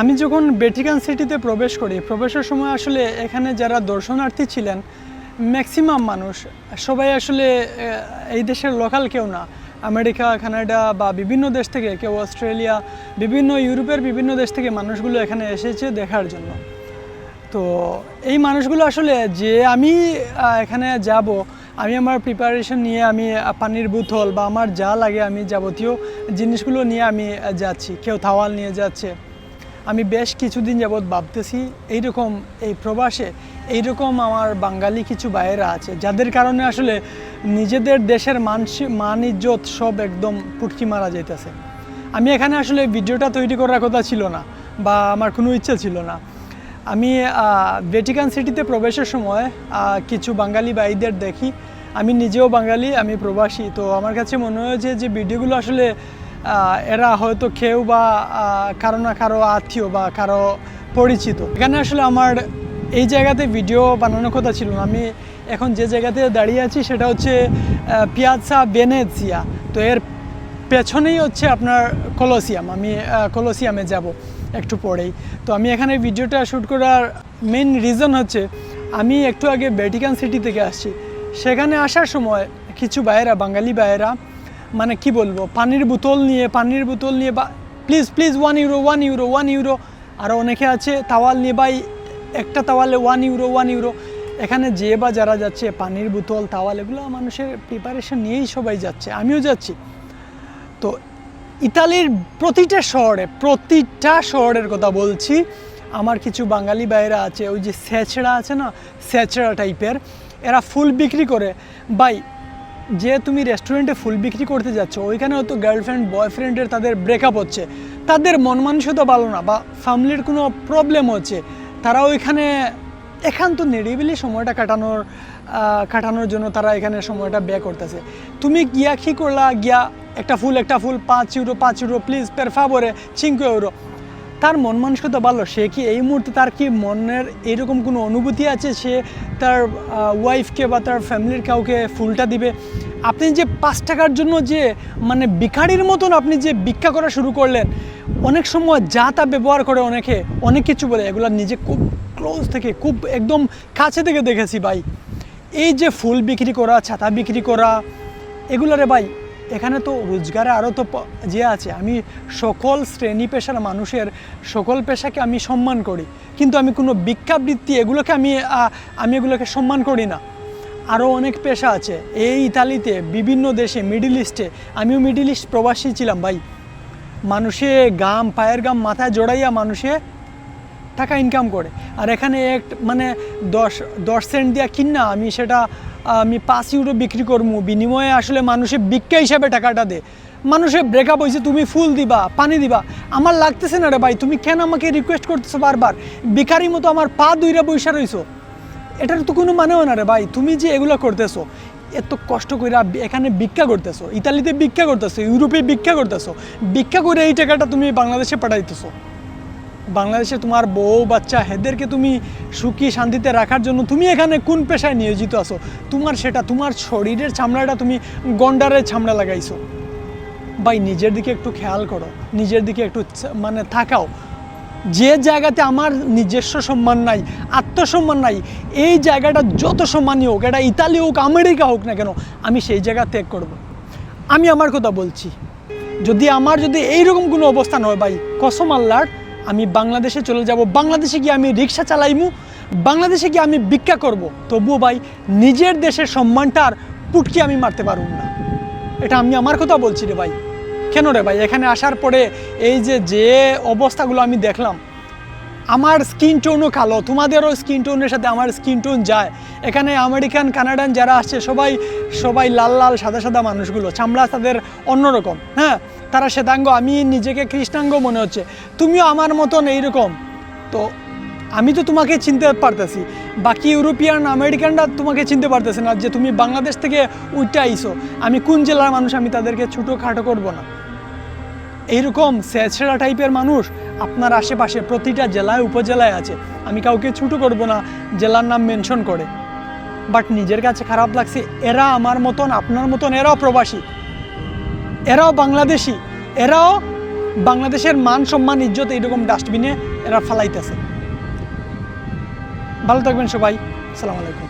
আমি যখন বেটিকান সিটিতে প্রবেশ করি, প্রবেশের সময় আসলে এখানে যারা দর্শনার্থী ছিলেন ম্যাক্সিমাম মানুষ। সবাই আসলে এই দেশের লোকাল কেউ না। আমেরিকা, কানাডা বা বিভিন্ন দেশ থেকে, কেউ অস্ট্রেলিয়া, বিভিন্ন ইউরোপের বিভিন্ন দেশ থেকে মানুষগুলো এখানে এসেছে দেখার জন্য। তো এই মানুষগুলো আসলে যে আমি এখানে যাব, আমি আমার প্রিপারেশন নিয়ে আমি পানির বোতল বা আমার যা লাগে আমি যাবতীয় জিনিসগুলো নিয়ে আমি যাচ্ছি। কেউ থাওয়াল নিয়ে যাচ্ছে। আমি বেশ কিছুদিন যাবৎ ভাবতেছি, এইরকম এই প্রবাসে এইরকম আমার বাঙালি কিছু বাইরা আছে, যাদের কারণে আসলে নিজেদের দেশের মানসি, মান ইজ্জত সব একদম পুটকি মারা যাইতেছে। আমি এখানে আসলে ভিডিওটা তৈরি করার কথা ছিল না বা আমার কোনো ইচ্ছা ছিল না। আমি ভেটিকান সিটিতে প্রবেশের সময় কিছু বাঙালি ভাইদের দেখি। আমি নিজেও বাঙালি, আমি প্রবাসী, তো আমার কাছে মনে হয়েছে যে ভিডিওগুলো আসলে এরা হয়তো কেউ বা কারও না কারও আত্মীয় বা কারও পরিচিত। এখানে আসলে আমার এই জায়গাতে ভিডিও বানানোর কথা ছিল না। আমি এখন যে জায়গাতে দাঁড়িয়ে আছি সেটা হচ্ছে পিয়াজা বেনেজিয়া তো এর পেছনেই হচ্ছে আপনার কলসিয়াম আমি কলসিয়ামে যাব একটু পরেই। তো আমি এখানে ভিডিওটা শ্যুট করার মেন রিজন হচ্ছে, আমি একটু আগে বেটিকান সিটি থেকে আসছি। সেখানে আসার সময় কিছু বাইরা বাঙালি বাইরা মানে কি বলব, পানির বোতল নিয়ে, পানির বোতল নিয়ে বা please please one euro one euro one euro আরও অনেকে আছে তাওয়াল নিয়ে ভাই, একটা তাওয়ালে ওয়ান ইউরো ওয়ান ইউরো এখানে যে বা যারা যাচ্ছে, পানির বোতল তাওয়াল এগুলো মানুষের প্রিপারেশন নিয়েই সবাই যাচ্ছে, আমিও যাচ্ছি। তো ইতালির প্রতিটা শহরে, প্রতিটা শহরের কথা বলছি, আমার কিছু বাঙালি বাইরা আছে, ওই যে স্যাচড়া আছে না, স্যাচড়া টাইপের এরা ফুল বিক্রি করে। বাই যে তুমি রেস্টুরেন্টে ফুল বিক্রি করতে যাচ্ছ ওইখানে হয়তো গার্লফ্রেন্ড বয়ফ্রেন্ডের তাদের ব্রেকআপ হচ্ছে। তাদের মন মানসিকতা ভালো না বা ফ্যামিলির কোনো প্রবলেম হচ্ছে। তারা ওইখানে একান্ত নিরিবিলি সময়টা কাটানোর কাটানোর জন্য তারা এখানে সময়টা ব্যয় করতেছে। তুমি গিয়া কী করলা? গিয়া একটা ফুল একটা ফুল, পাঁচ ইউরো পাঁচ ইউরো প্লিজ পের ফাবরে চিঙ্কো ইউরো তার মন মানসিকতা ভালো? সে কি এই মুহূর্তে তার কি মনের এরকম কোনো অনুভূতি আছে সে তার ওয়াইফকে বা তার ফ্যামিলির কাউকে ফুলটা দিবে? আপনি যে পাঁচ টাকার জন্য যে মানে ভিখারির মতন আপনি যে ভিক্ষা করা শুরু করলেন, অনেক সময় যা তা ব্যবহার করে অনেকে, অনেক কিছু বলে, এগুলো নিজে খুব ক্লোজ থেকে, খুব একদম কাছে থেকে দেখেছি ভাই। এই যে ফুল বিক্রি করা, ছাতা বিক্রি করা এগুলো রে ভাই এখানে তো রোজগারে আরও তো যে আছে, আমি সকল শ্রেণি পেশার মানুষের সকল পেশাকে আমি সম্মান করি, কিন্তু আমি কোনো ভিক্ষাবৃত্তি এগুলোকে আমি আমি এগুলোকে সম্মান করি না। আরও অনেক পেশা আছে, এই ইতালিতে, বিভিন্ন দেশে, মিডিল ইস্টে, আমিও মিডিল ইস্ট প্রবাসী ছিলাম ভাই। মানুষে গাম, পায়ের গাম মাথায় জড়াইয়া মানুষে টাকা ইনকাম করে। আর এখানে এক মানে দশ দশ সেন্ট দিয়া কিনা আমি সেটা আমি পাঁচ ইউরো বিক্রি করব বিনিময়ে আসলে মানুষে ভিক্ষা হিসাবে টাকাটা দে। মানুষের ব্রেকআপ হয়েছে তুমি ফুল দিবা, পানি দিবা। আমার লাগতেছে না রে ভাই, তুমি কেন আমাকে রিকোয়েস্ট করতেছো বারবার? ভিখারি মতো আমার পা দুইরা বৈশা রইছো। এটার তো কোনো মানে হয় না রে ভাই, তুমি যে এগুলো করতেছো, এত কষ্ট করে এখানে ভিক্ষা করতেছো, ইতালিতে ভিক্ষা করতেছো, ইউরোপে ভিক্ষা করতেছো। ভিক্ষা করে এই টাকাটা তুমি বাংলাদেশে পাঠাইতেছো। বাংলাদেশে তোমার বউ, বাচ্চা, হেদেরকে তুমি সুখী, শান্তিতে রাখার জন্য তুমি এখানে কোন পেশায় নিয়োজিত আছো? তোমার সেটা, তোমার শরীরের চামড়াটা তুমি গন্ডারের চামড়া লাগাইছো। ভাই, নিজের দিকে একটু খেয়াল করো, নিজের দিকে একটু মানে থাকাও। যে জায়গাতে আমার নিজস্ব সম্মান নাই, আত্মসম্মান নাই, এই জায়গাটা যত সম্মানই হোক, এটা ইতালি হোক, আমেরিকা হোক না কেন, আমি সেই জায়গা ত্যাগ করব। আমি আমার কথা বলছি। যদি আমার যদি এইরকম কোনো অবস্থান হয়, ভাই, কসম আল্লাহর আমি বাংলাদেশে চলে যাব, বাংলাদেশে গিয়ে আমি রিক্সা চালাইমু, বাংলাদেশে গিয়ে আমি ভিক্ষা করব। তবুও ভাই, নিজের দেশের সম্মানটার পুটকি আমি মারতে পারব না। এটা আমি আমার কথা বলছি রে ভাই। কেন রে ভাই? এখানে আসার পরে এই যে যে অবস্থাগুলো আমি দেখলাম আমার স্কিন টোনও কালো, তোমাদেরও স্কিন টোনের সাথে আমার স্কিন টোন যায়। এখানে আমেরিকান, কানাডান যারা আসছে, সবাই সবাই লাল লাল, সাদা সাদা মানুষগুলো, চামড়া তাদের অন্যরকম হ্যাঁ? তারা শ্বেতাঙ্গ, আমি নিজেকে কৃষ্ণাঙ্গ মনে হচ্ছে। তুমিও আমার মতন এইরকম। তো আমি তো তোমাকে চিনতে পারতেছি। বাকি ইউরোপিয়ান, আমেরিকানরা তোমাকে চিনতে পারতেছে না যে তুমি বাংলাদেশ থেকে উঠতে আইসো আমি কোন জেলার মানুষ, আমি তাদেরকে ছোটো খাটো করব না। এইরকম স্যাঁচড়া টাইপের মানুষ আপনার আশেপাশে প্রতিটা জেলায়, উপজেলায় আছে। আমি কাউকে ছুটো করব না, জেলার নাম মেনশন করে। বাট নিজের কাছে খারাপ লাগছে, এরা আমার মতন, আপনার মতন, এরাও প্রবাসী। এরাও বাংলাদেশি। এরাও বাংলাদেশের মান, সম্মান, ইজ্জত এইরকম ডাস্টবিনে এরা ফালাইতেছে। ভালো থাকবেন সবাই। আসসালামু আলাইকুম।